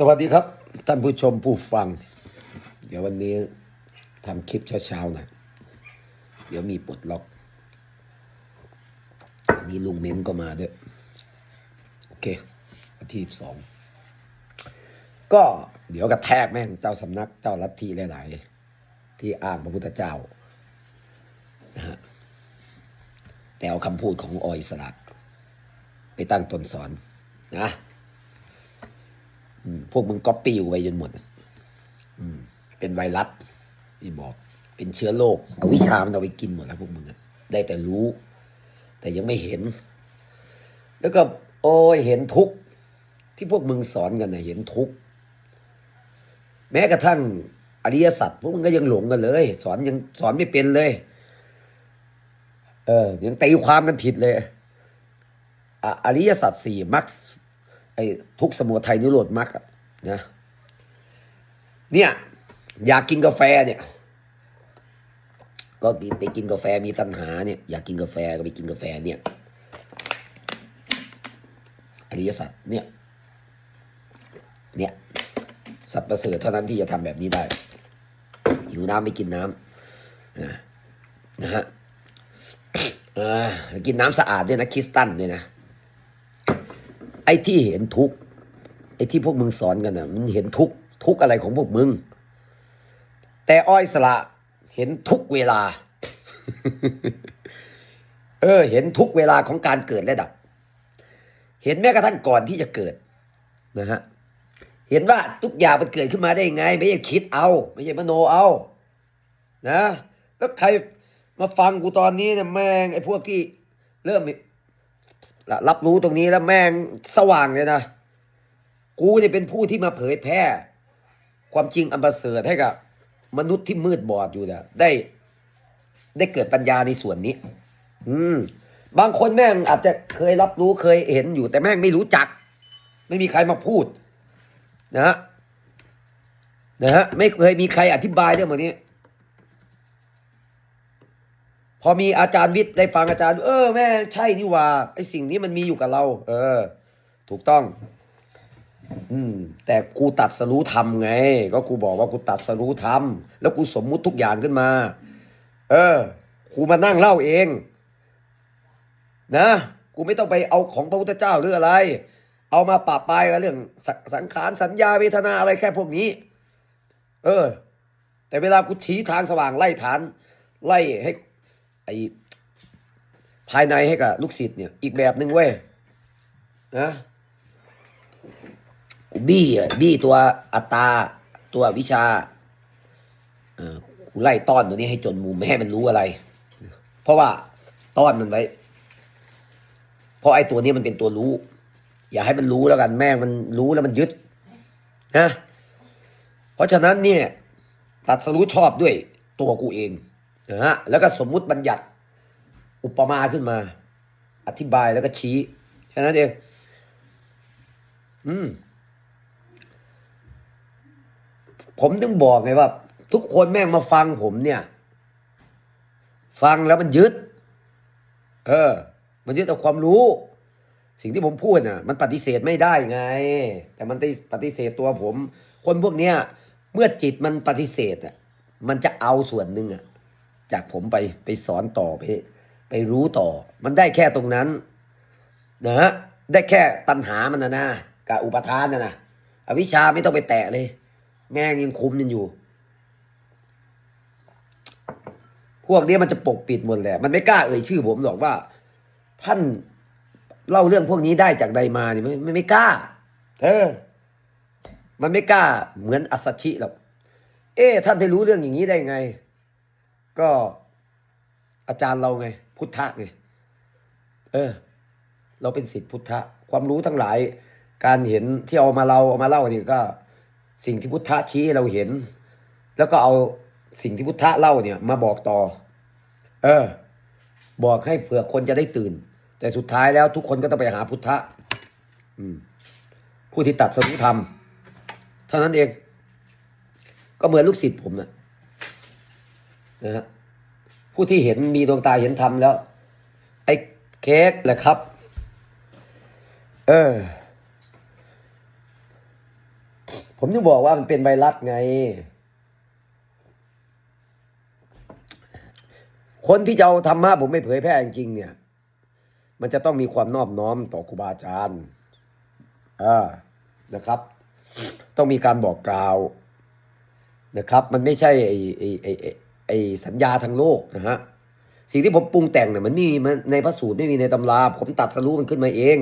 สวัสดีครับ ท่านผู้ชมผู้ฟัง เดี๋ยววันนี้ทำคลิปเช้าๆหน่อยเดี๋ยวมีปลดล็อกวันนี้ลุงเม้นก็มาด้วย โอเควันที่สองก็เดี๋ยวกระแทกแม่งเจ้าสำนักเจ้าลัทธิหลาย ๆ ที่อ้างพระพุทธเจ้านะฮะแต่เอาคำพูดของออยสลักไปตั้งตนสอนนะ พวกมึงก๊อปปี้อยู่ไปจนหมดอืมเป็นไวรัสที่บอก เป็นเชื้อโรคเอาวิชามันเอาไปกินหมดแล้วพวกมึงได้แต่รู้ แต่ยังไม่เห็น แล้วก็ โอ้ยเห็นทุกที่พวกมึงสอนกันนะเห็นทุกแม้กระทั่งอริยสัจพวกมึงก็ยังหลงกันเลย สอนยังสอนไม่เป็นเลย เออยังตีความกันผิดเลยออริยสัจสี่มรรค ไอ้ทุกสมุทัยนิโรธมรรคอะนะเนี่ยอยากกินกาแฟเนี่ย ก็กินไปกินกาแฟมีตัณหาเนี่ยอยากกินกาแฟก็ไปกินกาแฟเนี่ยอริยสัจเนี่ย เนี่ย สัตว์ประเสริฐเท่านั้นที่จะทำแบบนี้ได้หิวน้ำไม่กินน้ำนะนะฮะกินน้ำสะอาดด้วยนะคริสตันด้วยนะ ไอ้ที่เห็นทุกไอ้ที่พวกมึงสอนกันน่ะมันเห็นทุกทุกอะไรของพวกมึง แต่อ้อยสละเห็นทุกเวลา เออ เห็นทุกเวลาของการเกิดและดับ เห็นแม้กระทั่งก่อนที่จะเกิดนะฮะเห็นว่าทุกอย่างมันเกิดขึ้นมาได้ยังไง ไม่ใช่คิดเอา ไม่ใช่มโนเอา นะ แล้วใครมาฟังกูตอนนี้เนี่ยแม่งไอ้พวกที่เริ่ม รับรู้ตรงนี้แล้วแม่งสว่างเลยนะ กูเนี่ยเป็นผู้ที่มาเผยแพร่ ความจริงอันประเสริฐให้กับ มนุษย์ที่มืดบอดอยู่เนี่ยได้ได้เกิดปัญญาในส่วนนี้ อืม บางคนแม่งอาจจะเคยรับรู้เคยเห็นอยู่ แต่แม่งไม่รู้จัก ไม่มีใครมาพูด นะฮะนะฮะไม่เคยมีใครอธิบายเรื่องแบบนี้ พอมีอาจารย์วิทย์ได้ฟังอาจารย์ เออแม่ใช่นี่ว่าไอสิ่งนี้มันมีอยู่กับเรา เออ ถูกต้อง อืม แต่กูตัดสรู้ธรรมไง ก็กูบอกว่ากูตัดสรู้ธรรมแล้วกูสมมุติทุกอย่างขึ้นมา เออ กูมานั่งเล่าเอง นะกูไม่ต้องไปเอาของพระพุทธเจ้าหรืออะไร เอามาปราบปรายกับเรื่องสสังขารสัญญาเวทนาอะไรแค่พวกนี้ เออ แต่เวลากูชี้ทางสว่างไล่ฐาน ไล่ให้ ไอภายในให้กับลูกศิษย์เนี่ย อีกแบบหนึ่งเว้ยนะกูบี้อะบี้ตัวอัตตาตัววิชาเออกูไล่ต้อนตัวนี้ให้จนมุมไม่ให้มันรู้อะไร เพราะว่าต้อนมันไว้ เพราะไอ้ตัวนี้มันเป็นตัวรู้ อย่าให้มันรู้แล้วกันแม่มันรู้แล้วมันยึดนะเพราะฉะนั้นเนี่ย ตัดสรู้ชอบด้วยตัวกูเอง นะฮะแล้วก็สมมุติบัญญัติอุปมาขึ้นมา อธิบายแล้วก็ชี้แค่นั้นเองอืม ผมถึงบอกไงว่า ทุกคนแม่งมาฟังผมเนี่ย ฟังแล้วมันยึด เออ มันยึดเอาความรู้ สิ่งที่ผมพูดน่ะ มันปฏิเสธไม่ได้ไง แต่มันปฏิเสธตัวผม คนพวกเนี้ยเมื่อจิตมันปฏิเสธอะ มันจะเอาส่วนหนึ่งอะ จากผมไปไปสอนต่อไปไปรู้ต่อ มันได้แค่ตรงนั้นนะฮะได้แค่ตัณหามันนะนะกับอุปทานนะนะอวิชชาไม่ต้องไปแตะเลย แม่งยังคุมมันอยู่ พวกนี้มันจะปกปิดหมดแหละมันไม่กล้าเอ่ยชื่อผมหรอกว่า ท่านเล่าเรื่องพวกนี้ได้จากใดมาเนี่ยไม่ไม่ไม่กล้า เออ มันไม่กล้าเหมือนอัสสชิหรอกเอ๊ท่านไปรู้เรื่องอย่างนี้ได้ไง ก็อาจารย์เราไง พุทธะไงเออ เราเป็นสิทธิพุทธะ ความรู้ทั้งหลาย การเห็นที่เอามาเราเอามาเล่านี่ก็ สิ่งที่พุทธะชี้ให้เราเห็น แล้วก็เอาสิ่งที่พุทธะเล่าเนี่ย มาบอกต่อ เออ บอกให้เผื่อคนจะได้ตื่น แต่สุดท้ายแล้วทุกคนก็ต้องไปหาพุทธะผู้ที่ตัดสรุธรรม เท่านั้นเอง ก็เหมือนลูกศิษย์ผมนะ นะฮะผู้ที่เห็นมีดวงตาเห็นธรรมแล้ว ไอ้เค้กแหละครับ เออ ผมจะบอกว่ามันเป็นไวรัสไง คนที่จะเอาธรรมะผมไม่เผยแพร่จริงเนี่ย มันจะต้องมีความนอบน้อมต่อครูบาอาจารย์อ่านะครับ ต้องมีการบอกกล่าวนะครับ มันไม่ใช่ไอ้ไอ้ไอ้ ไอสัญญาทางโลกนะฮะสิ่งที่ผมปรุงแต่งเนี่ยมันไม่มีในพระสูตรไม่มีในตำราผมตัดสรู้มันขึ้นมาเอง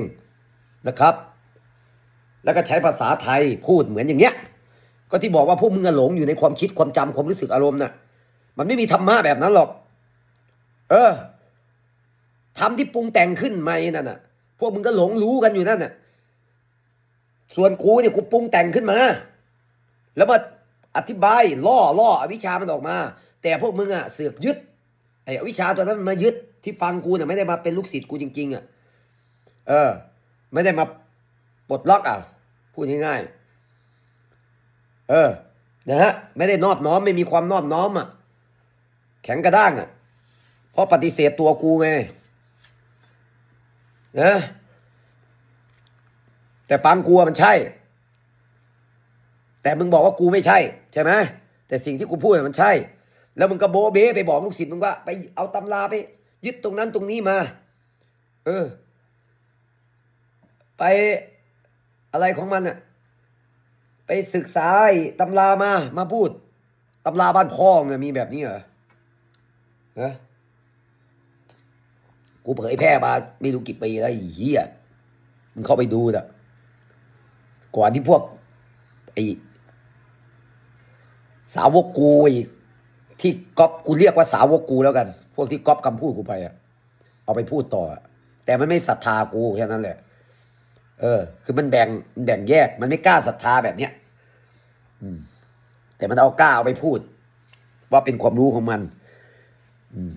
นะครับ แล้วก็ใช้ภาษาไทยพูดเหมือนอย่างเงี้ย ก็ที่บอกว่าพวกมึงหลงอยู่ในความคิดความจำความรู้สึกอารมณ์น่ะ มันไม่มีธรรมะแบบนั้นหรอก เออทำที่ปรุงแต่งขึ้นมานั่นน่ะ พวกมึงก็หลงรู้กันอยู่นั่นน่ะ ส่วนกูเนี่ยกูปรุงแต่งขึ้นมา แล้วมาอธิบายล่อล่ออวิชามันออกมา แต่พวกมึงอะเสือกยึดไอ้วิชาตัวนั้นมันมายึดที่ฟังกูเนี่ยไม่ได้มาเป็นลูกศิษย์กูจริง ๆอะเออ ไม่ได้มาปลดล็อกอะพูดง่ายๆเออนะฮะไม่ได้นอบน้อมไม่มีความนอบน้อมอะแข็งกระด้างอะเพราะปฏิเสธตัวกูไงนะแต่ฟังกูมันใช่ แต่มึงบอกว่ากูไม่ใช่ ใช่ไหมแต่สิ่งที่กูพูดมันใช่ แล้วมึงก็โบเบ้ไปบอกลูกศิษย์มึงว่า ไปเอาตำราไป ยึดตรงนั้นตรงนี้มา เออ ไปอะไรของมันน่ะไปศึกษาตำรามามาพูดตำราบ้านพ่อไงมีแบบนี้เหรอฮะกูเผยแพร่มาไม่รู้กี่ปีแล้วเหี้ยมึงเข้าไปดูนะก่อนที่พวกไอ้สาวกกูไอ้ ที่ก๊อปกูเรียกว่าสาวกกูแล้วกัน พวกที่ก๊อปคำพูดกูไปอะเอาไปพูดต่อ แต่มันไม่ศรัทธากูแค่นั้นแหละ เออ คือมันแบ่งมันแบ่งแยก มันไม่กล้าศรัทธาแบบเนี้ยอืม แต่มันเอากล้าเอาไปพูด ว่าเป็นความรู้ของมัน อืม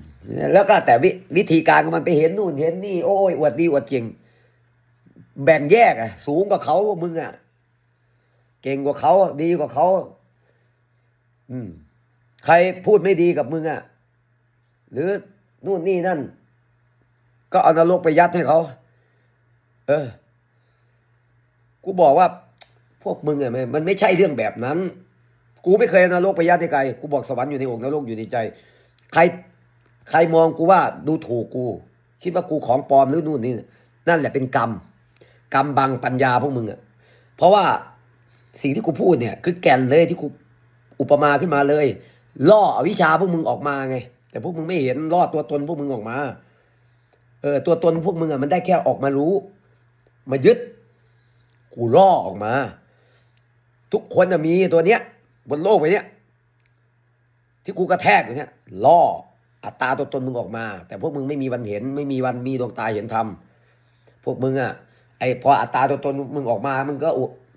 แล้วก็แต่วิวิธีการของมันไปเห็นนู่นเห็นนี่โอ้ยอวดดีอวดเก่งแบ่งแยกอะสูงกว่าเขามึงอะเก่งกว่าเขาดีกว่าเขาอืม ใครพูดไม่ดีกับมึงอะหรือนู่นนี่นั่น ก็เอานรกไปยัดให้เขา เออ กูบอกว่า พวกมึงอะมันมันไม่ใช่เรื่องแบบนั้น กูไม่เคยเอานรกไปยัดให้ใคร กูบอกสวรรค์อยู่ในอกนรกอยู่ในใจ ใคร ใครมองกูว่าดูถูกกู คิดว่ากูของปลอมหรือนู่นนี่นั่นแหละเป็นกรรม กรรมบังปัญญาพวกมึงอะ เพราะว่าสิ่งที่กูพูดเนี่ย คือแก่นเลยที่กูอุปมาขึ้นมาเลย ล่ออวิชาพวกมึงออกมาไง แต่พวกมึงไม่เห็นล่อตัวตนพวกมึงออกมา เออ ตัวตนพวกมึงอะมันได้แค่ออกมารู้ มายึด กูล่อออกมา ทุกคนอะมีตัวเนี้ย บนโลกใบเนี้ย ที่กูกระแทกอยู่เนี่ยล่ออัตตาตัวตนมึงออกมา แต่พวกมึงไม่มีวันเห็น ไม่มีวันมีดวงตาเห็นธรรมพวกมึงอะไอพออัตตาตัวตนมึงออกมา มึงก็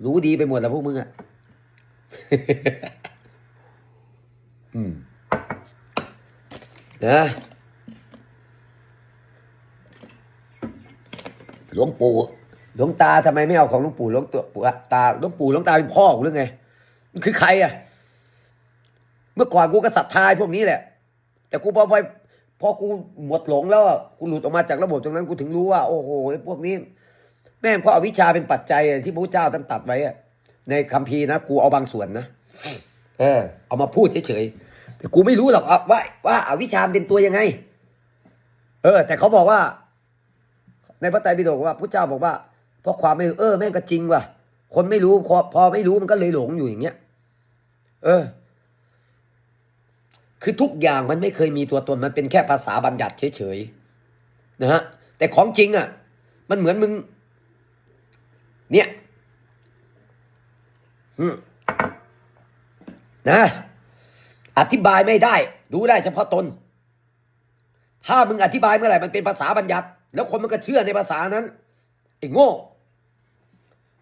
รู้ดีไปหมดแล้วพวกมึงอะ อืมนะหลวงปู่หลวงตาทำไมไม่เอาของหลวงปู่หลวงตัวปู่ตาหลวงปู่หลวงตาเป็นพ่อกูหรือไงมันคือใครอะเมื่อก่อนกูก็ศรัทธาไอ้พวกนี้แหละ แต่กูพอไปพอกูหมดหลงแล้วอะกูหลุดออกมาจากระบบตรงนั้นกูถึงรู้ว่า โอ้โหไอ้พวกนี้ แม่งเพราะอวิชชาเป็นปัจจัยอะที่พระเจ้าท่านตัดไว้อะในคัมภีร์นะกูเอาบางส่วนนะ เออ เอามาพูดเฉยๆแต่กูไม่รู้หรอกว่า ว่าอาวิชชาเป็นตัวยังไง เออ แต่เขาบอกว่า ในพระไตรปิฎกว่าพระเจ้าบอกว่า เพราะความไม่เออแม่งก็จริงว่ะ คนไม่รู้พอพอไม่รู้มันก็เลยหลงอยู่อย่างเงี้ย เออ คือทุกอย่างมันไม่เคยมีตัวตนมันเป็นแค่ภาษาบัญญัติเฉยๆนะฮะ แต่ของจริงอะ มันเหมือนมึง เนี่ย อืม นะ อธิบายไม่ได้รู้ได้เฉพาะตน ถ้ามึงอธิบายเมื่อไหร่มันเป็นภาษาบัญญัติ แล้วคนมันก็เชื่อในภาษานั้นไอ้โง่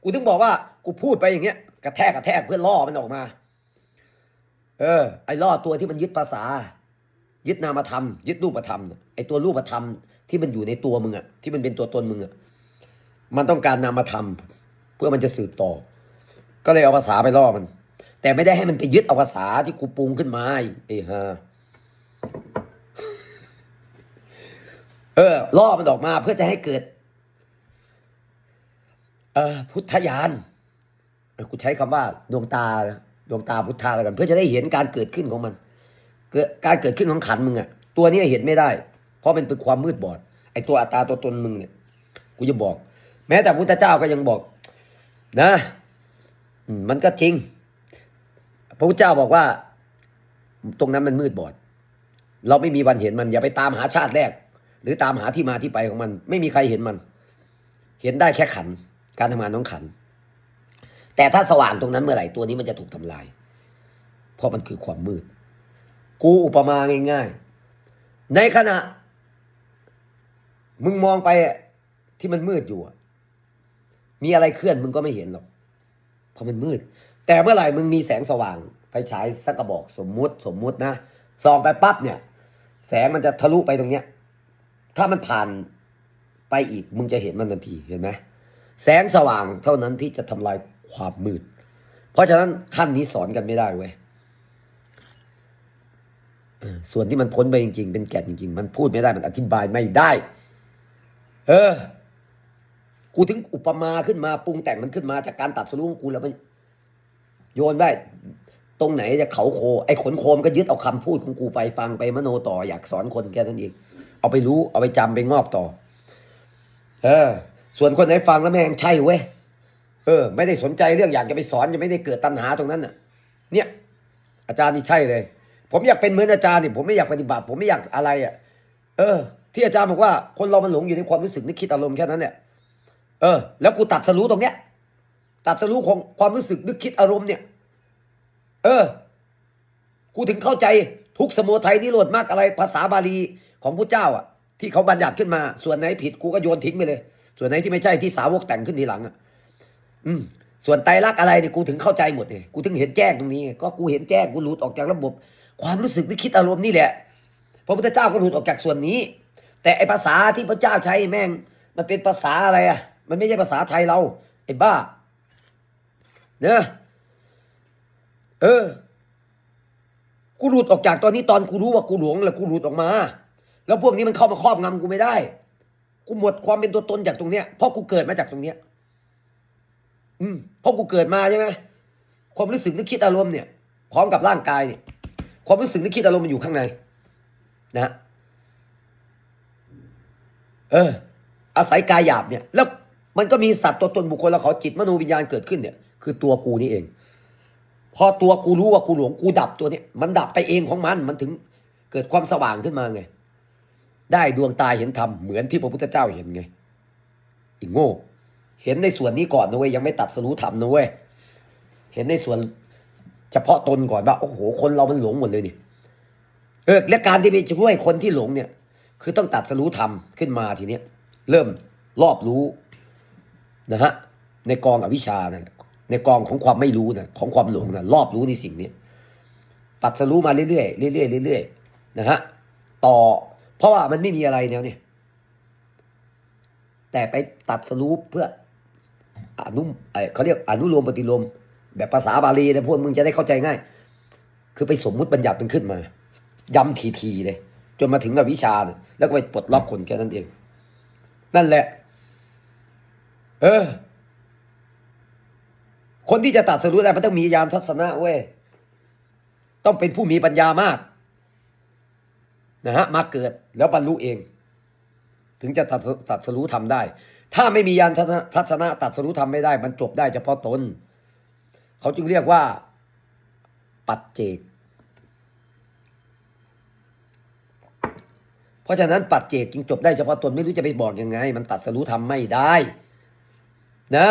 กูถึงบอกว่ากูพูดไปอย่างเงี้ยกระแทกกระแทกเพื่อล่อมันออกมา เออ ไอ้ล่อตัวที่มันยึดภาษา ยึดนามธรรม ยึดรูปธรรมไอ้ตัวรูปธรรมที่มันอยู่ในตัวมึงอะที่มันเป็นตัวตนมึงอะมันต้องการนามธรรม เพื่อมันจะสืบต่อ ก็เลยเอาภาษาไปล่อมัน แต่ไม่ได้ให้มันไปยึดเอาภาษาที่กูปรุงขึ้นมาไอ้ฮะเออล่อมันออกมาเพื่อจะให้เกิด เออพุทธญาณกูใช้คำว่าดวงตาดวงตาพุทธาแล้วกัน เพื่อจะได้เห็นการเกิดขึ้นของมันเกิดการเกิดขึ้นของขันมึงอะตัวนี้เห็นไม่ได้ เพราะมันเป็นความมืดบอด ไอตัวอัตตาตัวตนมึงเนี่ย กูจะบอก แม้แต่พุทธเจ้าก็ยังบอก นะ มันก็จริง ระพุทธเจ้าบอกว่า ตรงนั้นมันมืดบอด เราไม่มีวันเห็นมัน อย่าไปตามหาชาติแรก หรือตามหาที่มาที่ไปของมัน ไม่มีใครเห็นมัน เห็นได้แค่ขัน การทำงานของขัน แต่ถ้าสว่างตรงนั้นเมื่อไหร่ตัวนี้มันจะถูกทำลาย เพราะมันคือความมืด กูอุปมาง่าย ๆ ในขณะ มึงมองไปที่มันมืดอยู่มีอะไรเคลื่อนมึงก็ไม่เห็นหรอกเพราะมันมืด แต่เมื่อไหร่มึงมีแสงสว่างไฟฉายสักกระบอกสมมุติสมมุตินะส่องไปปั๊บเนี่ย แสงมันจะทะลุไปตรงเนี้ย ถ้ามันผ่านไปอีกมึงจะเห็นมันทันทีเห็นไหมแสงสว่างเท่านั้นที่จะทำลายความมืด เพราะฉะนั้นขั้นนี้สอนกันไม่ได้เว้ยส่วนที่มันพ้นไปจริง ๆ เป็นแก่นจริง ๆ มันพูดไม่ได้มันอธิบายไม่ได้ เออ กูถึงอุปมาขึ้นมาปรุงแต่งมันขึ้นมาจากการตัดสรุปของกูแล้วมัน โยนไว้ตรงไหนจะเขาโค ไอ้ขนโคมก็ยึดเอาคำพูดของกูไปฟังไปมโนต่ออยากสอนคนแค่นั้นเองเอาไปรู้เอาไปจำไปงอกต่อ เออ ส่วนคนไหนฟังแล้วแม่งใช่เว้ยเออ ไม่ได้สนใจเรื่องอยากจะไปสอนจะไม่ได้เกิดตัณหาตรงนั้นน่ะ เนี่ย อาจารย์นี่ใช่เลย ผมอยากเป็นเหมือนอาจารย์นี่ผมไม่อยากปฏิบัติ ผมไม่อยากอะไรอะ เออ ที่อาจารย์บอกว่า คนเรามันหลงอยู่ในความรู้สึกนึกคิดอารมณ์แค่นั้นเนี่ยเออ แล้วกูตัดสรู้ตรงเนี้ย ตัดสรู้ของความรู้สึกนึกคิดอารมณ์เนี่ย เออ กูถึงเข้าใจทุกสมุทัยนิโรธมากอะไร ภาษาบาลีของพระเจ้า อะ ที่เขาบัญญัติขึ้นมา ส่วนไหนผิดกูก็โยนทิ้งไปเลย ส่วนไหนที่ไม่ใช่ที่สาวกแต่งขึ้นทีหลังอะ อืม ส่วนไตรลักษณ์อะไรเนี่ยกูถึงเข้าใจหมดเลยกูถึงเห็นแจ้งตรงนี้ ก็กูเห็นแจ้งกูหลุดออกจากระบบ ความรู้สึกนึกคิดอารมณ์นี่แหละพระพุทธเจ้าก็หลุดออกจากส่วนนี้ แต่ไอภาษาที่พระเจ้าใช้แม่ง มันเป็นภาษาอะไรอะ มันไม่ใช่ภาษาไทยเราไอ้บ้า นอะเออ กูหลุดออกจากตอนนี้ตอนกูรู้ว่ากูหลวงแล้วกูหลุดออกมา แล้วพวกนี้มันเข้ามาครอบงำกูไม่ได้ กูหมดความเป็นตัวตนจากตรงเนี้ยเพราะกูเกิดมาจากตรงเนี้ย อืมเพราะกูเกิดมาใช่ไหมความรู้สึกนึกคิดอารมณ์เนี่ย พร้อมกับร่างกายเนี่ยความรู้สึกนึกคิดอารมณ์มันอยู่ข้างใน นะฮะเออ อาศัยกายหยาบเนี่ย แล้วมันก็มีสัตว์ตัวตนบุคคลและเขาจิตมโนวิญญาณเกิดขึ้นเนี่ย คือตัวกูนี่เอง พอตัวกูรู้ว่ากูหลงกูดับตัวนี้มันดับไปเองของมันมันถึงเกิดความสว่างขึ้นมาไง ได้ดวงตาเห็นธรรมเหมือนที่พระพุทธเจ้าเห็นไงอีโง่ เห็นในส่วนนี้ก่อนนะเว้ยยังไม่ตัดสรู้ธรรมนะเว้ยเห็นในส่วนเฉพาะตนก่อนว่าโอ้โหคนเรามันหลงหมดเลยนี่เออและการที่ไปช่วยคนที่หลงเนี่ย คือต้องตัดสรู้ธรรมขึ้นมาทีเนี้ยเริ่มรอบรู้นะฮะในกองอวิชชานะ ในกองของความไม่รู้นะของความหลงนะรอบรู้ในสิ่งนี้ตัดสรู้มาเรื่อยๆเรื่อยๆเรื่อยๆนะฮะต่อ เพราะว่ามันไม่มีอะไรแนวเนี่ย แต่ไปตัดสรู้เพื่ออนุเอ่อเขาเรียกอนุโลมปฏิโลม แบบภาษาบาลีนะพวกมึงจะได้เข้าใจง่าย คือไปสมมุติบัญญัติมันขึ้นมา ย้ำทีๆเลย จนมาถึงกับวิชา แล้วก็ไปปลดล็อกคนแค่นั้นเอง นั่นแหละ เออ คนที่จะตัดสรู้ได้มันต้องมียานทัศนะเว้ยต้องเป็นผู้มีปัญญามากนะฮะมาเกิดแล้วบรรลุเอง ถึงจะตัดสตัดสรู้ทำได้ ถ้าไม่มียานทัศนะทัศนะตัดสรู้ทำไม่ได้ มันจบได้เฉพาะตน เขาจึงเรียกว่า ปัจเจก เพราะฉะนั้นปัจเจกจึงจบได้เฉพาะตนไม่รู้จะไปบอกยังไง มันตัดสรู้ทำไม่ได้ นะ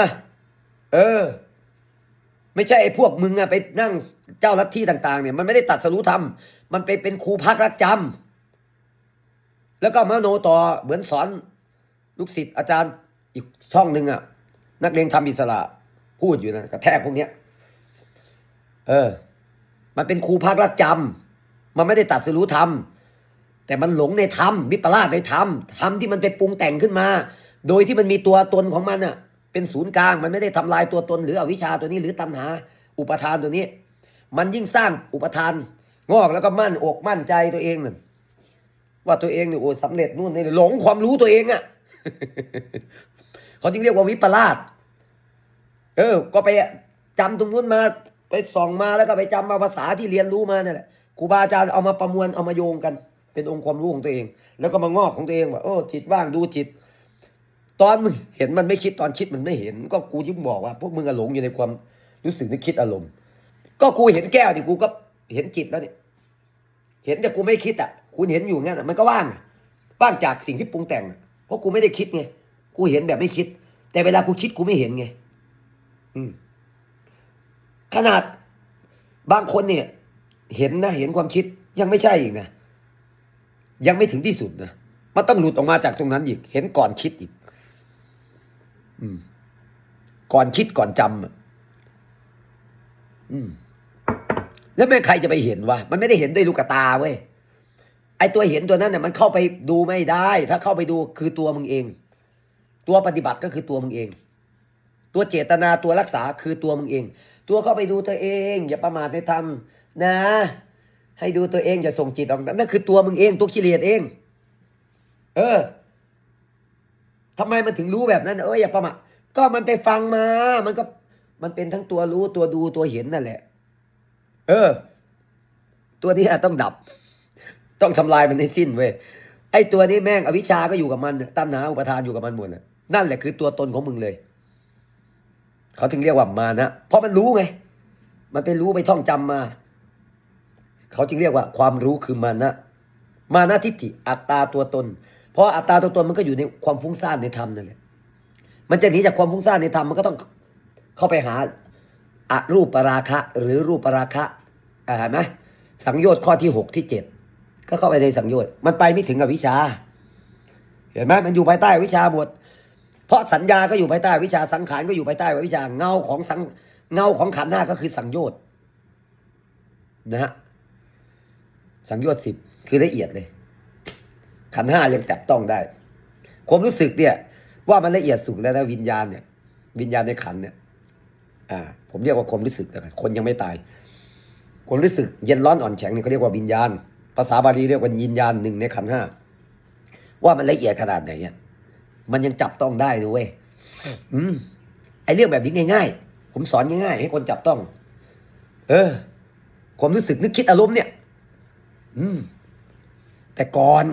เออ ไม่ใช่ไอ้พวกมึงอะไปนั่งเจ้าลัทธิต่าง ๆ เนี่ยมันไม่ได้ตัดสรู้ธรรม มันไปเป็นครูพักรักจำแล้วก็มโนต่อเหมือนสอนลูกศิษย์อาจารย์อีกช่องหนึ่งอะนักเรียนทำอิสระ พูดอยู่นะกระแทกพวกเนี้ย เออ มันเป็นครูพักรักจำมันไม่ได้ตัดสรู้ธรรมแต่มันหลงในธรรมวิปลาสในธรรมธรรมที่มันไปปรุงแต่งขึ้นมา โดยที่มันมีตัวตนของมันอะ เป็นศูนย์กลางมันไม่ได้ทำลายตัวตนหรืออวิชชาตัวนี้หรือตัณหาอุปทานตัวนี้ มันยิ่งสร้างอุปทาน งอกแล้วก็มั่นอกมั่นใจตัวเองนั่นว่าตัวเองเนี่ยโอ้สำเร็จนู่นนี่หลงความรู้ตัวเองอะเขาจึงเรียกว่าวิปลาสเออ ก็ไปจำตรงนู้นมา ไปส่องมาแล้วก็ไปจำมาภาษาที่เรียนรู้มานั่นแหละครูบาอาจารย์เอามาประมวลเอามาโยงกัน เป็นองค์ความรู้ของตัวเอง แล้วก็มางอกของตัวเองว่าโอ้จิตว่างดูจิต ตอนมึงเห็นมันไม่คิดตอนคิดมันไม่เห็น ก็กูที่บอกว่าพวกมึงอะหลงอยู่ในความรู้สึกนึกคิดอารมณ์ ก็กูเห็นแก้วดิกูก็เห็นจิตแล้วเนี่ยเห็นแต่กูไม่คิดอะกูเห็นอยู่งั้นอะมันก็ว่างว่างจากสิ่งที่ปรุงแต่งเพราะกูไม่ได้คิดไงกูเห็นแบบไม่คิด แต่เวลากูคิดกูไม่เห็นไงอืมขนาดบางคนเนี่ย เห็นนะเห็นความคิดยังไม่ใช่อีกนะยังไม่ถึงที่สุดนะมันต้องหลุดออกมาจากตรงนั้นอีก เห็นก่อนคิดอีก ก่อนคิดก่อนจำอืมแล้วแม่ใครจะไปเห็นวะมันไม่ได้เห็นด้วยลูกตาเว้ยไอตัวเห็นตัวนั้นเนี่ยมันเข้าไปดูไม่ได้ ถ้าเข้าไปดูคือตัวมึงเอง ตัวปฏิบัติก็คือตัวมึงเอง ตัวเจตนาตัวรักษาคือตัวมึงเอง ตัวเข้าไปดูตัวเอง อย่าประมาทในธรรมนะ ให้ดูตัวเองอย่าส่งจิตออกนั่นคือตัวมึงเอง ตัวกิเลสเอง เออ ทำไมมันถึงรู้แบบนั้น เอออย่าประมาทก็มันไปฟังมา มันก็มันเป็นทั้งตัวรู้ตัวดูตัวเห็นนั่นแหละ เออ ตัวนี้ต้องดับ ต้องทำลายมันให้สิ้นเว้ยไอ้ตัวนี้แม่งอวิชาก็อยู่กับมันตัณหาอุปทานอยู่กับมันหมดน,นั่นแหละคือตัวตนของมึงเลยเขาถึงเรียกว่ามานะเพราะมันรู้ไง มันไปรู้ไปท่องจำมา เขาจึงเรียกว่า ความรู้คือมานะ มานะทิฏฐิอัตตาตัวตน เพราะอัตตาตัวตนมันก็อยู่ในความฟุ้งซ่านในธรรมนั่นแหละมันจะหนีจากความฟุ้งซ่านในธรรมมันก็ต้องเข้าไปหาอารูปปราคะ หรือรูปปราคะอ่าเห็นไหมสังโยชน์ข้อที่หกที่เจ็ดก็เข้าไปในสังโยชน์มันไปไม่ถึงกับวิชา เห็นไหมมันอยู่ภายใต้วิชาหมดเพราะสัญญาก็อยู่ภายใต้วิชาสังขารก็อยู่ภายใต้วิชาเงาของสังเงาของขันธ์หน้าก็คือสังโยชน์นะฮะสังโยชน์สิบคือละเอียดเลย ขันห้ายังจับต้องได้ความรู้สึกเนี่ย ว่ามันละเอียดสุดแล้วนะวิญญาณเนี่ย วิญญาณในขันเนี่ย อ่า ผมเรียกว่าความรู้สึกนะครับคนยังไม่ตายความรู้สึกเย็นร้อนอ่อนแข็งเนี่ยเขาเรียกว่าวิญญาณ ภาษาบาลีเรียกว่าวิญญาณหนึ่งในขันห้าว่ามันละเอียดขนาดไหนเนี่ยมันยังจับต้องได้ด้วยอืมไอเรื่องแบบนี้ง่าย ๆ ผมสอนง่ายๆให้คนจับต้อง เออ ความรู้สึกนึกคิดอารมณ์เนี่ย อืม แต่ก่อน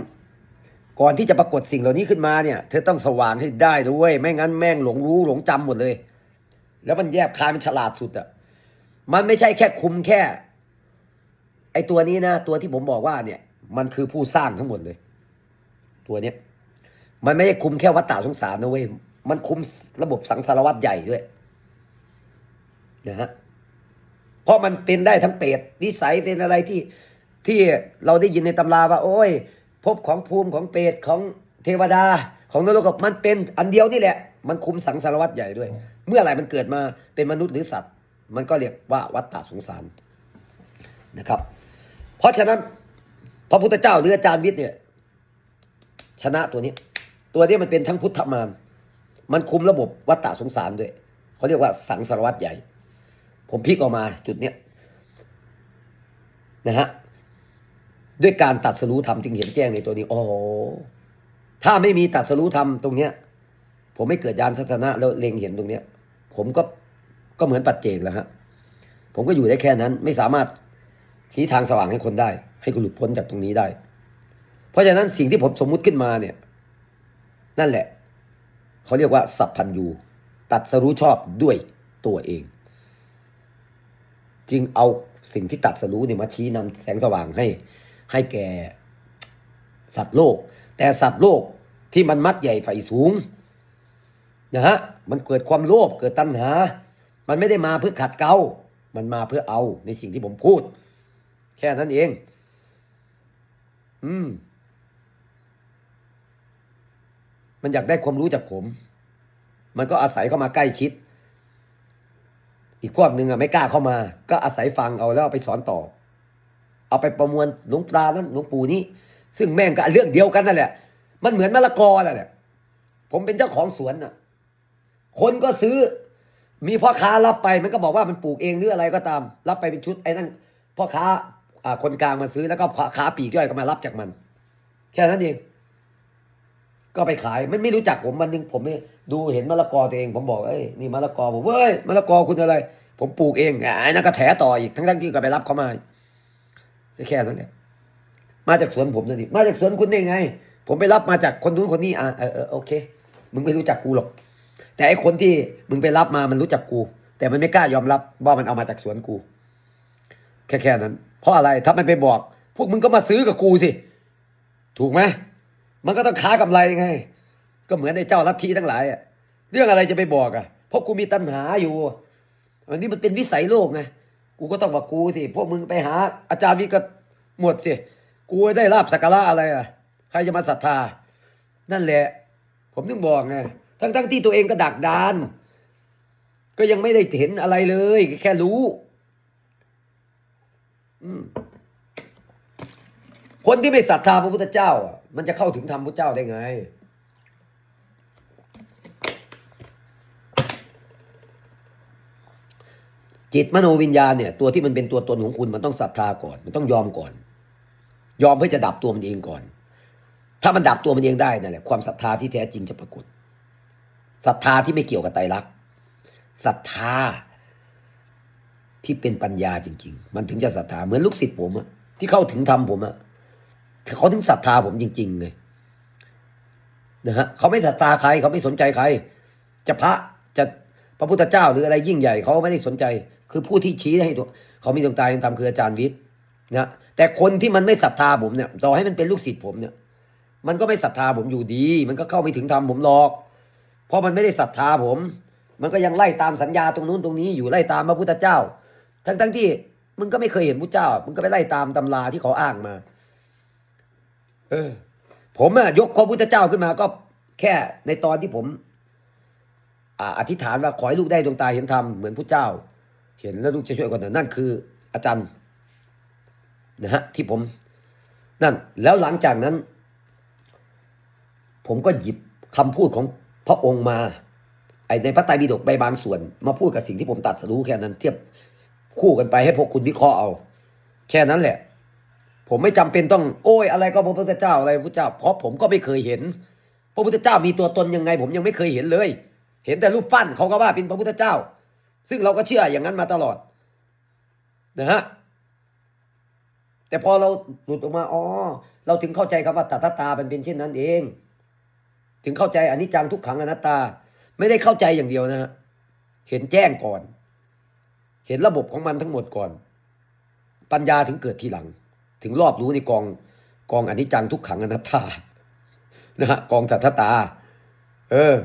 ก่อนที่จะปรากฏสิ่งเหล่านี้ขึ้นมาเนี่ยเธอต้องสว่างให้ได้ด้วยไม่งั้นแม่งหลงรู้หลงจำหมดเลย แล้วมันแยบคายมันฉลาดสุดอะ่ะมันไม่ใช่แค่คุมแค่ ไอตัวนี้นะตัวที่ผมบอกว่าเนี่ย มันคือผู้สร้างทั้งหมดเลย ตัวเนี้ยมันไม่ได้คุมแค่วัฏฏะสงสารนะเว้ยมันคุมระบบสังสารวัฏใหญ่ด้วยนะฮะเพราะมันเป็นได้ทั้งเปรตวิสัยเป็นอะไรที่ที่เราได้ยินในตำราว่า โอ้ย ภพของภูมิของเปรตของเทวดาของนรกมันเป็นอันเดียวนี่แหละ มันคุมสังสารวัฏใหญ่ด้วย เมื่อไหร่มันเกิดมาเป็นมนุษย์หรือสัตว์ มันก็เรียกว่าวัฏฏะสงสารนะครับ เพราะฉะนั้นพระพุทธเจ้าหรืออาจารย์วิทย์เนี่ยชนะตัวนี้ ตัวนี้มันเป็นทั้งพุทธมารมันคุมระบบวัฏฏะสงสารด้วยเขาเรียกว่าสังสารวัฏใหญ่ ผมพิกออกมาจุดเนี้ยนะฮะ ด้วยการตัดสรู้ธรรมจึงเห็นแจ้งในตัวนี้ โอ้โหถ้าไม่มีตัดสรู้ธรรมตรงเนี้ย ผมไม่เกิดญาณทัศนะแล้วเล็งเห็นตรงเนี้ย ผมก็ก็เหมือนปัจเจกแล้วฮะผมก็อยู่ได้แค่นั้น ไม่สามารถชี้ทางสว่างให้คนได้ ให้คนหลุดพ้นจากตรงนี้ได้ เพราะฉะนั้นสิ่งที่ผมสมมุติขึ้นมาเนี่ย นั่นแหละ เขาเรียกว่า สัพพัญญูตัดสรู้ชอบด้วยตัวเอง จึงเอาสิ่งที่ตัดสรู้เนี่ยมาชี้นำแสงสว่างให้ ให้แก่ สัตว์โลก แต่สัตว์โลกที่มันมักใหญ่ไฟสูงนะฮะมันเกิดความโลภเกิดตัณหา มันไม่ได้มาเพื่อขัดเกลามันมาเพื่อเอาในสิ่งที่ผมพูด แค่นั้นเอง อืม มันอยากได้ความรู้จากผม มันก็อาศัยเข้ามาใกล้ชิด อีกพวกหนึ่งอะไม่กล้าเข้ามา ก็อาศัยฟังเอาแล้วเอาไปสอนต่อ เอาไปประมวลหลวงตานั้นหลวงปู่นี้ ซึ่งแม่งก็เรื่องเดียวกันนั่นแหละ มันเหมือนมะละกอนั่นแหละ ผมเป็นเจ้าของสวนน่ะ คนก็ซื้อ มีพ่อค้ารับไปมันก็บอกว่ามันปลูกเองหรืออะไรก็ตาม รับไปเป็นชุดไอ้นั่นพ่อค้าคนกลางมาซื้อแล้วก็พ่อค้าปีกย่อยก็มารับจากมัน แค่นั้นเองก็ไปขายมันไม่รู้จักผมวันหนึงผมไม่ดูเห็นมะละกอตัวเอง ผมบอกเอ้ยนี่มะละกอผมเว้ยมะละกอคุณอะไร ผมปลูกเองไอ้นั่นก็แถต่ออีกทั้งๆที่ก็ไปรับเขามา แค่นั้นแหละมาจากสวนผมนั่นนี่มาจากสวนคุณได้ไง ผมไปรับมาจากคนนู้นคนนี้อะเออเออโอเค มึงไม่รู้จักกูหรอก แต่ไอ้คนที่มึงไปรับมามันรู้จักกู แต่มันไม่กล้ายอมรับว่ามันเอามาจากสวนกู แค่แค่นั้น เพราะอะไรถ้ามันไปบอก พวกมึงก็มาซื้อกับกูสิ ถูกไหมมันก็ต้องค้ากำไรไง ก็เหมือนไอ้เจ้าลัทธิทั้งหลายอะเรื่องอะไรจะไปบอกอะเพราะกูมีตัณหาอยู่อันนี้มันเป็นวิสัยโลกไง กูก็ต้องบอกกูสิพวกมึงไปหา อาจารย์วิก็หมดสิ กูได้ลาบสักการะอะไรอะ ใครจะมาศรัทธา นั่นแหละ ผมถึงบอกไงทั้งทั้งๆที่ตัวเองก็ดักดาน ก็ยังไม่ได้เห็นอะไรเลย แค่รู้คนที่ไม่ศรัทธาพระพุทธเจ้าอะมันจะเข้าถึงธรรมพระเจ้าได้ไง จิตมโนวิญญาณเนี่ยตัวที่มันเป็นตัวตนของคุณมันต้องศรัทธาก่อน มันต้องยอมก่อน ยอมเพื่อจะดับตัวมันเองก่อน ถ้ามันดับตัวมันเองได้นั่นแหละความศรัทธาที่แท้จริงจะปรากฏศรัทธาที่ไม่เกี่ยวกับไตรลักษณ์ศรัทธาที่เป็นปัญญาจริง ๆ มันถึงจะศรัทธาเหมือนลูกศิษย์ผมอะที่เข้าถึงธรรมผมอะเขาถึงศรัทธาผมจริง ๆ เลยนะฮะเขาไม่ศรัทธาใคร เขาไม่สนใจใคร จะพระจะพระพุทธเจ้าหรืออะไรยิ่งใหญ่เขาไม่ได้สนใจ คือผู้ที่ชี้ให้ดูเขามีดวงตาเห็นธรรมคืออาจารย์วิทย์นะแต่คนที่มันไม่ศรัทธาผมเนี่ยต่อให้มันเป็นลูกศิษย์ผมเนี่ย มันก็ไม่ศรัทธาผมอยู่ดี มันก็เข้าไม่ถึงธรรมผมหรอก เพราะมันไม่ได้ศรัทธาผม มันก็ยังไล่ตามสัญญาตรงนู้นตรงนี้อยู่ไล่ตามพระพุทธเจ้า ทั้งทั้งที่มึงก็ไม่เคยเห็นพระเจ้า มึงก็ไปไล่ตามตำราที่เขาอ้างมา เออ ผมอะยกพระพุทธเจ้าขึ้นมาก็แค่ในตอนที่ผมอ่าอธิษฐานว่าขอให้ลูกได้ดวงตาเห็นธรรมเหมือนพระเจ้า เห็นแล้วลูกจะช่วยกันนั่นคืออาจารย์นะฮะที่ผม นั่น แล้วหลังจากนั้น ผมก็หยิบคำพูดของพระองค์มาไอในพระไตรปิฎกใบบางส่วน มาพูดกับสิ่งที่ผมตัดสรู้แค่นั้น เทียบคู่กันไปให้พวกคุณวิเคราะห์เอา แค่นั้นแหละ ผมไม่จำเป็นต้องโอ้ยอะไรก็พระพุทธเจ้าอะไรพระเจ้า เพราะผมก็ไม่เคยเห็น พระพุทธเจ้ามีตัวตนยังไง ผมยังไม่เคยเห็นเลย เห็นแต่รูปปั้นเขาก็ว่าเป็นพระพุทธเจ้า ซึ่งเราก็เชื่ออย่างนั้นมาตลอดนะฮะแต่พอเราหลุดออกมาอ๋อเราถึงเข้าใจคำว่าตัทตามันเป็นเช่นนั้นเอง ถึงเข้าใจอนิจจังทุกขังอนัตตา ไม่ได้เข้าใจอย่างเดียวนะฮะเห็นแจ้งก่อน เห็นระบบของมันทั้งหมดก่อน ปัญญาถึงเกิดทีหลัง ถึงรอบรู้ในกองกองอนิจจังทุกขังอนัตตานะฮะกองสัทธตา เออ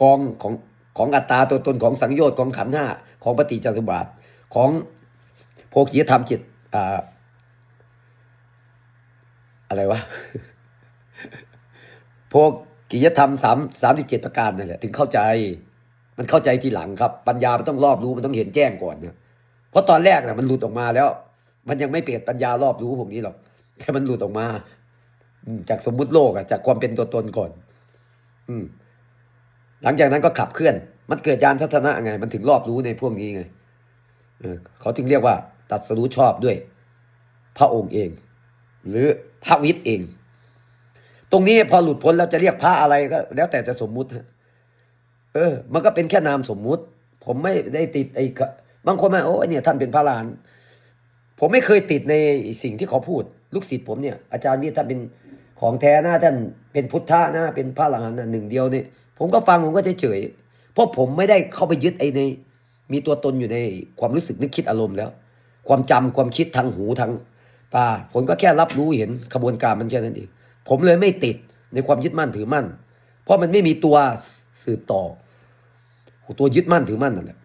กองของ ของอัตตาตัวตนของสังโยชน์ของขันห้าของปฏิจจสมบาทของโภคียธรรมจิตอ่าอะไรวะพกิยธรรมสามสามสิบเจ็ดประการนั่นแหละถึงเข้าใจ มันเข้าใจทีหลังครับ ปัญญามันต้องรอบรู้มันต้องเห็นแจ้งก่อนเนี่ยเพราะตอนแรกนะมันหลุดออกมาแล้ว มันยังไม่เปลี่ยนปัญญารอบรู้พวกนี้หรอกแต่มันหลุดออกมาจากสมมุติโลกอะจากความเป็นตัวตนก่อน อืม หลังจากนั้นก็ขับเคลื่อน มันเกิดยานทัศนะไง มันถึงรอบรู้ในพวกนี้ไงเขาจึงเรียกว่า ตัดสรู้ชอบด้วย พระองค์เอง หรือพระวิทย์เอง ตรงนี้พอหลุดพ้นแล้วจะเรียกพระอะไรก็ แล้วแต่จะสมมุติเออ มันก็เป็นแค่นามสมมุติ ผมไม่ได้ติดไอ้กะบางคนมาโอ้เนี่ยท่านเป็นพระลาน ผมไม่เคยติดในสิ่งที่เขาพูด ลูกศิษย์ผมเนี่ยอาจารย์วิทย์ท่านเป็นของแท้นะท่านเป็นพุทธะนะเป็นพระหลานนะหนึ่งเดียวเนี่ย ผมก็ฟังผมก็เฉยๆเพราะผมไม่ได้เข้าไปยึดไอ้ใน มีตัวตนอยู่ในความรู้สึกนึกคิดอารมณ์แล้ว ความจำความคิดทางหูทางตาผมก็แค่รับรู้เห็นขบวนการมันแค่นั้นเองผมเลยไม่ติดในความยึดมั่นถือมั่น เพราะมันไม่มีตัวสืบต่อ ตัวยึดมั่นถือมั่นนั่นแหละ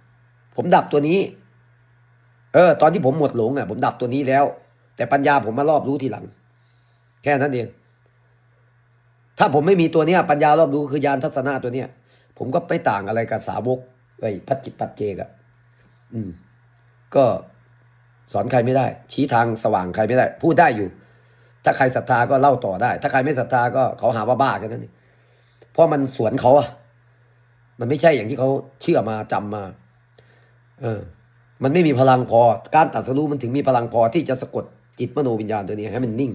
ผมดับตัวนี้ เออ ตอนที่ผมหมดหลงอะ ผมดับตัวนี้แล้ว แต่ปัญญาผมมารอบรู้ทีหลัง แค่นั้นเอง ถ้าผมไม่มีตัวเนี้ยปัญญารอบรู้คือยานทัศนะตัวเนี้ย ผมก็ไม่ต่างอะไรกับสาวกไอ้พัจจิปัจเจกอะอืม ก็สอนใครไม่ได้ ชี้ทางสว่างใครไม่ได้ พูดได้อยู่ ถ้าใครศรัทธาก็เล่าต่อได้ ถ้าใครไม่ศรัทธาก็เขาหาว่าบ้ากันนั่นเองเพราะมันสวนเขาอะมันไม่ใช่อย่างที่เขาเชื่อมาจำมา เออ มันไม่มีพลังพอ การตัดสรู้มันถึงมีพลังพอที่จะสะกดจิตมโนวิญญาณตัวนี้ให้มันนิ่ง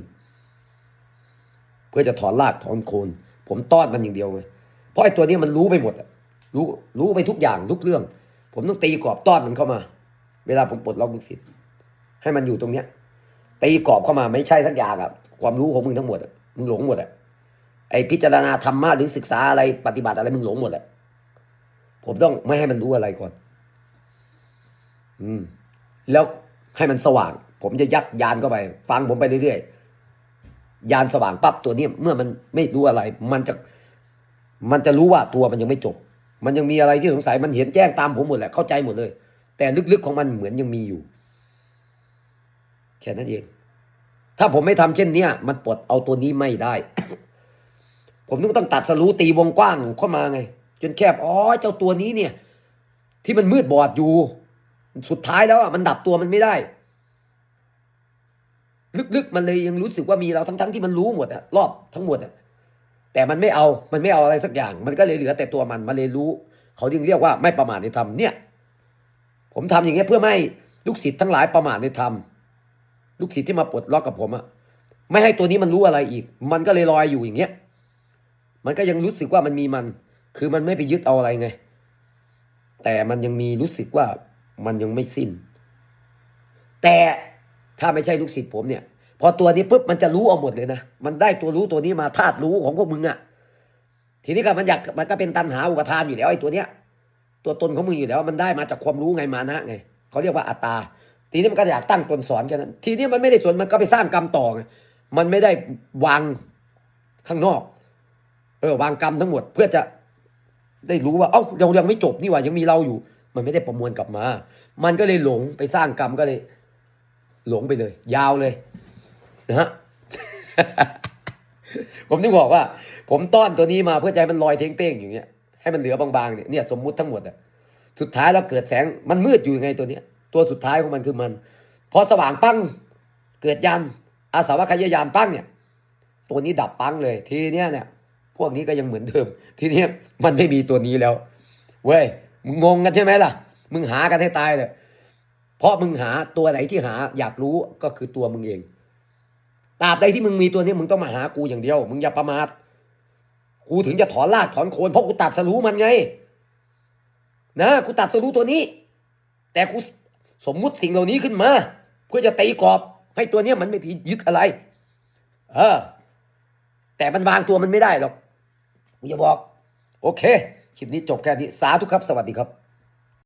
เพื่อจะถอนรากถอนโคน ผมต้อนมันอย่างเดียวเลยเพราะไอ้ตัวนี้มันรู้ไปหมดอะรู้รู้ไปทุกอย่างทุกเรื่อง ผมต้องตีกรอบต้อนมันเข้ามา เวลาผมปลดล็อกลูกศิษย์ให้มันอยู่ตรงเนี้ยตีกรอบเข้ามาไม่ใช่ทั้งอย่างอะความรู้ของมึงทั้งหมดอะมึงหลงหมดอะไอพิจารณาธรรมะหรือศึกษาอะไรปฏิบัติอะไรมึงหลงหมดอะผมต้องไม่ให้มันรู้อะไรก่อน อืม แล้วให้มันสว่าง ผมจะยัดยานเข้าไป ฟังผมไปเรื่อยๆ ยานสว่างปั๊บตัวนี้เมื่อมันไม่รู้อะไร มันจะมันจะรู้ว่าตัวมันยังไม่จบ มันยังมีอะไรที่สงสัยมันเห็นแจ้งตามผมหมดแหละเข้าใจหมดเลย แต่ลึกๆของมันเหมือนยังมีอยู่แค่นั้นเอง ถ้าผมไม่ทำเช่นเนี้ยมันปลดเอาตัวนี้ไม่ได้ ผมต้องต้องตัดสรู้ตีวงกว้างเข้ามาไง จนแคบอ๋อเจ้าตัวนี้เนี่ย ที่มันมืดบอดอยู่ สุดท้ายแล้วอะมันดับตัวมันไม่ได้ ลึกๆมันเลยยังรู้สึกว่ามีเราทั้งๆที่มันรู้หมดอะรอบทั้งหมดอะแต่มันไม่เอา มันไม่เอาอะไรสักอย่าง มันก็เลยเหลือแต่ตัวมัน มันเลยรู้ เขาจึงเรียกว่าไม่ประมาทในธรรมเนี่ย ผมทำอย่างเงี้ยเพื่อไม่ลูกศิษย์ทั้งหลายประมาทในธรรม ลูกศิษย์ที่มาปลดล็อกกับผมอะไม่ให้ตัวนี้มันรู้อะไรอีก มันก็เลยลอยอยู่อย่างเงี้ย มันก็ยังรู้สึกว่ามันมีมัน คือมันไม่ไปยึดเอาอะไรไง แต่มันยังมีรู้สึกว่ามันยังไม่สิ้น แต่ ถ้าไม่ใช่ลูกศิษย์ผมเนี่ย พอตัวนี้ปุ๊บมันจะรู้เอาหมดเลยนะ มันได้ตัวรู้ตัวนี้มาธาตุรู้ของพวกมึงอะทีนี้ก็มันอยากมันก็เป็นตัณหาอุปทานอยู่แล้วไอ้ตัวเนี้ย ตัวตนของมึงอยู่แล้วมันได้มาจากความรู้ไงมานะไงเขาเรียกว่าอัตตา ทีนี้มันก็อยากตั้งตนสอนแค่นั้น ทีนี้มันไม่ได้สวนมันก็ไปสร้างกรรมต่อไงมันไม่ได้วางข้างนอก เออวางกรรมทั้งหมดเพื่อจะได้รู้ว่า เอ้าเรายังไม่จบนี่หว่ายังมีเราอยู่ มันไม่ได้ประมวลกลับมา มันก็เลยหลงไปสร้างกรรมก็เลย หลงไปเลย ยาวเลยนะฮะผมถึงบอกว่า ผมต้อนตัวนี้มาเพื่อจะให้มันลอยเท้งๆอย่างเงี้ยให้มันเหลือบางๆเนี่ยเนี่ยสมมุติทั้งหมดอะสุดท้ายแล้วเกิดแสงมันมืดอยู่ยังไงตัวเนี้ย ตัวสุดท้ายของมันคือมัน พอสว่างปั้งเกิดยันอาสาวะขยายานปั้งเนี่ย ตัวนี้ดับปั้งเลย ทีเนี้ยเนี่ย พวกนี้ก็ยังเหมือนเดิม ทีเนี้ยมันไม่มีตัวนี้แล้วเว้ยมึงงงกันใช่ไหมล่ะ มึงหากันให้ตายเลย เพราะมึงหาตัวไหนที่หาอยากรู้ก็คือตัวมึงเองตราบใดที่มึงมีตัวนี้มึงต้องมาหากูอย่างเดียว มึงอย่าประมาทกูถึงจะถอนรากถอนโคนเพราะกูตัดสรู้มันไง นะกูตัดสรู้ตัวนี้ แต่กูสมมุติสิ่งเหล่านี้ขึ้นมา เพื่อจะตีกรอบ ให้ตัวเนี้ยมันไม่ผิดยึดอะไร เออ แต่มันวางตัวมันไม่ได้หรอกกูจะบอก โอเคคลิปนี้จบแค่นี้สาธุครับ สวัสดีครับ